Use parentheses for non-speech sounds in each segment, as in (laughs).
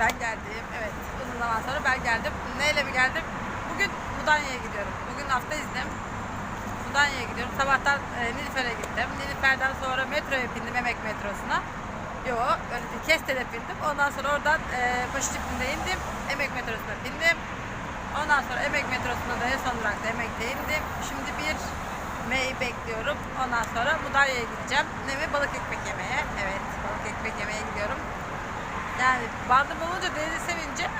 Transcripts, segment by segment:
Ben geldim. Evet. Uzun zaman sonra ben geldim. Neyle mi geldim? Bugün Mudanya'ya gidiyorum. Bugün hafta iznim. Mudanya'ya gidiyorum. Sabahtan e, Nilüfer'e gittim. Nilüfer'den sonra metroya bindim. Emek metrosuna. Yo, öyle değil. Bindim. Ondan sonra oradan e, Paşacıklı'da indim. Emek metrosuna bindim. Ondan sonra Emek metrosunda da en son durakta Emek'te indim. Şimdi bir M'yi bekliyorum. Ondan sonra Mudanya'ya gideceğim. Ne mi? Balık ekmek yemeye. Evet, balık ekmek yemeye gidiyorum. Yani bandım olunca denizi sevince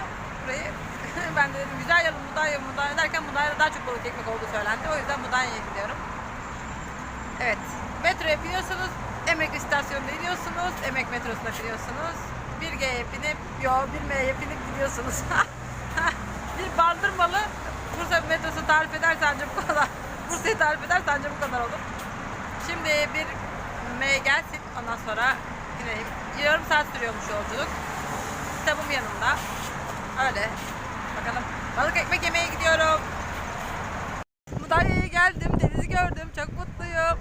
burayı (laughs) ben de dedim güzel yalı Mudanya Mudanya derken Mudanya'da daha çok balık ekmek olduğu söylendi. O yüzden Mudanya'ya gidiyorum. Evet. Metroya biniyorsunuz. Emek istasyonuna iniyorsunuz. Emek metrosuna biniyorsunuz. Bir G'ye binip, yo bir M'ye binip gidiyorsunuz. (laughs) bir bandırmalı Bursa metrosu tarif ederse ancak bu kadar. (laughs) Bursa'yı tarif ederse ancak bu kadar olur. Şimdi bir M gelsin. Ondan sonra gidelim. Yarım saat sürüyormuş yolculuk. Kitabım yanımda. Öyle. Bakalım. Balık ekmek yemeye gidiyorum. Mudanya'ya geldim. Denizi gördüm. Çok mutluyum.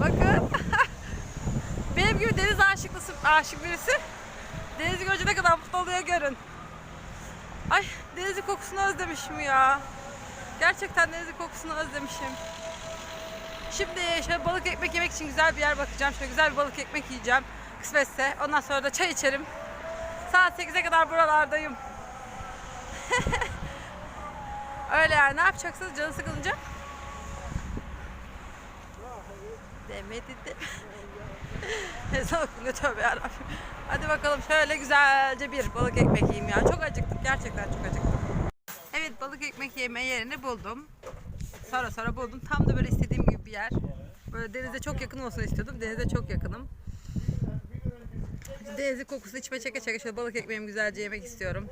Bakın. (laughs) Benim gibi deniz aşıklısı, aşık birisi. Denizi görünce ne kadar mutlu oluyor görün. Ay denizin kokusunu özlemişim ya. Gerçekten denizin kokusunu özlemişim. Şimdi şöyle balık ekmek yemek için güzel bir yer bakacağım. Şöyle güzel bir balık ekmek yiyeceğim. Kısmetse. Ondan sonra da çay içerim. Saat 8'e kadar buralardayım. (laughs) Öyle yani. Ne yapacaksınız canı sıkılınca? Demedi de. (laughs) Ezan okunuyor tövbe yarabbim. Hadi bakalım şöyle güzelce bir balık ekmek yiyeyim ya. Çok acıktık. Gerçekten çok acıktık. Evet balık ekmek yeme yerini buldum. Sonra sonra buldum. Tam da böyle istediğim gibi bir yer. Böyle denize çok yakın olsun istiyordum. Denize çok yakınım. Denizin kokusu içime çeke çeke şöyle balık ekmeğimi güzelce yemek istiyorum.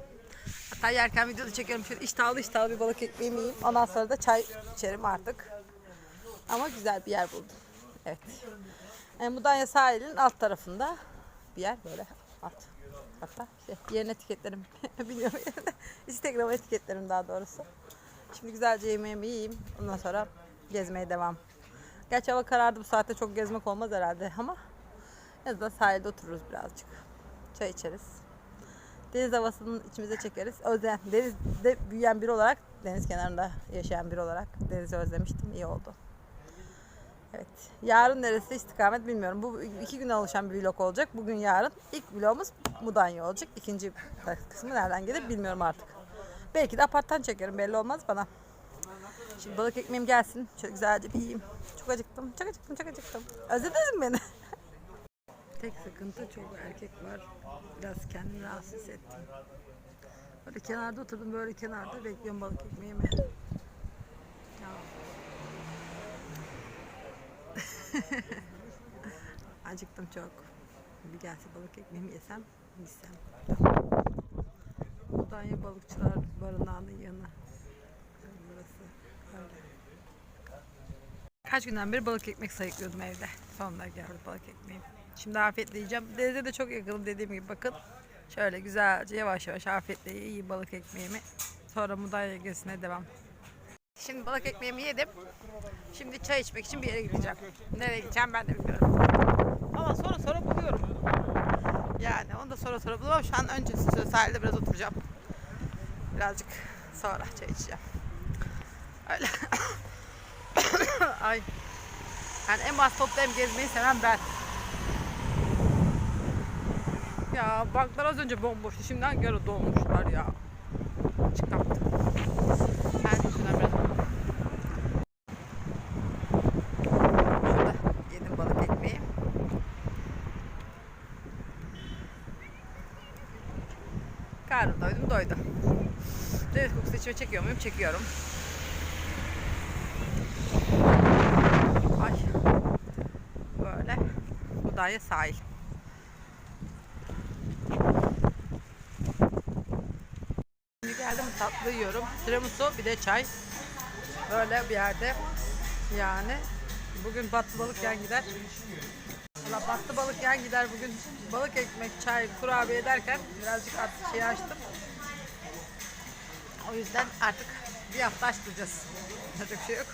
Hatta yerken videoda çekiyorum. Şöyle iştahlı iştahlı bir balık ekmeğimi yiyeyim. Ondan sonra da çay içerim artık. Ama güzel bir yer buldum. Evet. Yani Mudanya sahilinin alt tarafında bir yer böyle alt. Hatta işte yerin etiketlerim (laughs) biliyorum. (laughs) Instagram etiketlerim daha doğrusu. Şimdi güzelce yemeğimi yiyeyim. Ondan sonra gezmeye devam. Gerçi hava karardı bu saatte çok gezmek olmaz herhalde ama en azından sahilde otururuz birazcık. Çay içeriz. Deniz havasını içimize çekeriz. Özlem, denizde büyüyen biri olarak, deniz kenarında yaşayan biri olarak denizi özlemiştim. İyi oldu. Evet. Yarın neresi istikamet bilmiyorum. Bu iki güne oluşan bir vlog olacak. Bugün yarın. İlk vlogumuz Mudanya olacak. İkinci kısmı nereden gelir bilmiyorum artık. Belki de aparttan çekerim belli olmaz bana. Şimdi balık ekmeğim gelsin. Şöyle güzelce bir yiyeyim. Çok acıktım. Çok acıktım. Çok acıktım. Özlediniz mi beni? Tek sıkıntı çok erkek var. Biraz kendimi rahatsız hissettim. Böyle kenarda oturdum. Böyle kenarda bekliyorum balık ekmeğimi. Ya. (laughs) Acıktım çok. Bir gelse balık ekmeğimi yesem, yesem. Mudanya Balıkçılar Barınağı'nın yanı. Burası öyle. Kaç günden beri balık ekmek sayıklıyordum evde. Sonunda geldi balık ekmeğim. Şimdi afiyetle yiyeceğim. Denize de çok yakınım dediğim gibi bakın. Şöyle güzelce yavaş yavaş afiyetle yiyeyim balık ekmeğimi. Sonra Mudanya gezisine devam. Şimdi balık ekmeğimi yedim. Şimdi çay içmek için bir yere gideceğim. Nereye gideceğim ben de bilmiyorum. Ama sonra sonra buluyorum. Yani onu da sonra sonra buluyorum. Şu an önce sahilde biraz oturacağım. Birazcık sonra çay içeceğim. Öyle. (coughs) Ay. Yani en bas toplu hem gezmeyi seven ben. Ya banklar az önce bomboştu. Şimdiden göre dolmuşlar ya. Kaptım. Ben şuradan biraz Şurada yedim balık ekmeği. Karnım doydum doydu. Deniz kokusu içime çekiyor muyum? Çekiyorum. Ay. Böyle. Mudanya sahil. Geldim tatlı yiyorum. Tiramisu bir de çay. Böyle bir yerde. Yani bugün battı balık yan gider. Valla battı balık yan gider bugün. Balık ekmek, çay, kurabiye derken birazcık artık şey açtım. O yüzden artık bir hafta aç duracağız. (laughs) Yapacak şey yok.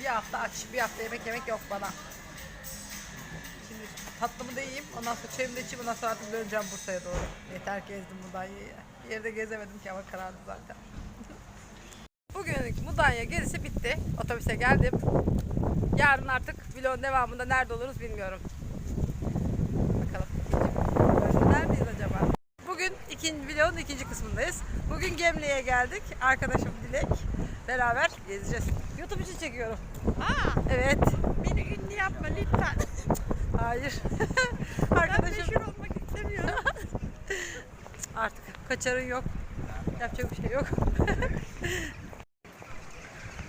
Bir hafta aç, bir hafta yemek yemek yok bana. Şimdi tatlımı da yiyeyim. Ondan sonra çayımı da içeyim. Ondan sonra artık döneceğim Bursa'ya doğru. Yeter ki gezdim Mudanya'yı. Yerde gezemedim ki hava karardı zaten. (laughs) Bugünlük Mudanya gezisi bitti. Otobüse geldim. Yarın artık vlogun devamında nerede oluruz bilmiyorum. Bakalım. Neredeyiz acaba? Bugün ikinci vlogun ikinci kısmındayız. Bugün Gemli'ye geldik. Arkadaşım Dilek. Beraber gezeceğiz. YouTube için çekiyorum. Aa, Evet. beni ünlü yapma lütfen. Hayır. (laughs) Ben Arkadaşım meşhur olmak istemiyorum. Artık kaçarın yok. Yapacak bir şey yok. (laughs)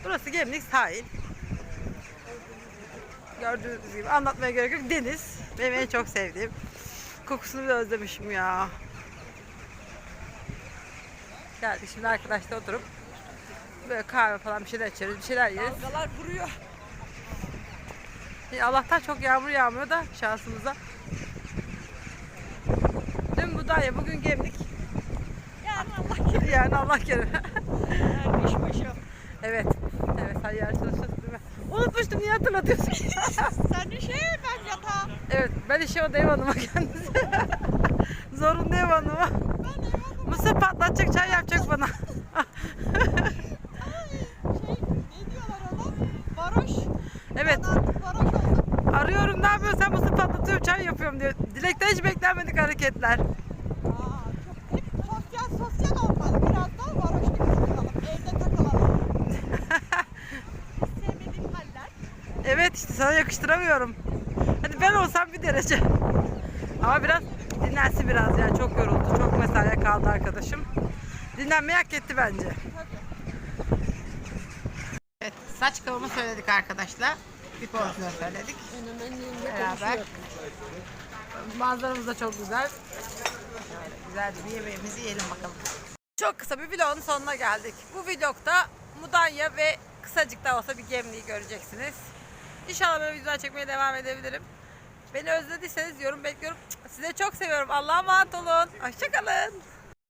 Burası Gemlik sahil. Gördüğünüz gibi anlatmaya gerek yok. Deniz. Benim en çok sevdiğim. Kokusunu bile özlemişim ya. Geldik şimdi arkadaşlar oturup böyle kahve falan bir şeyler içeriz, bir şeyler yeriz. Dalgalar vuruyor. Allah'tan çok yağmur yağmıyor da şansımıza. Dün Budanya, bugün Gemlik. Yani Allah kerim. Evet. Evet, hayır çalışıyorsun değil mi? Unutmuştum, niye hatırlatıyorsun? (laughs) Sen işe ben yatağa. evet, ben işe o da ev hanıma kendisi. (laughs) Zorunlu ev hanıma. Ben eyvallah. Mısır patlatacak, çay yapacak bana. (laughs) Şey evet, arıyorum ne yapıyorsun sen mısır patlatıyorum, çay yapıyorum diyor. Dilekten hiç beklenmedik hareketler. Aa, çok hep sosyal sosyal olmalı. Biraz daha varoş gibi takılalım. Evde takılalım. Sevmediğim haller. Evet işte sana yakıştıramıyorum. Hadi ben olsam bir derece. Ama biraz dinlensin biraz yani çok yoruldu. Çok mesaiye kaldı arkadaşım. Dinlenmeyi hak etti bence. Evet saç kavamı söyledik arkadaşlar. Bir porsiyon söyledik. Beraber. Manzaramız da çok güzel. Şöyle güzelce bir yemeğimizi yiyelim bakalım. Çok kısa bir vlogun sonuna geldik. Bu vlogda Mudanya ve kısacık da olsa bir Gemli'yi göreceksiniz. İnşallah böyle videolar çekmeye devam edebilirim. Beni özlediyseniz yorum bekliyorum. Sizi çok seviyorum. Allah'a emanet olun. Hoşçakalın.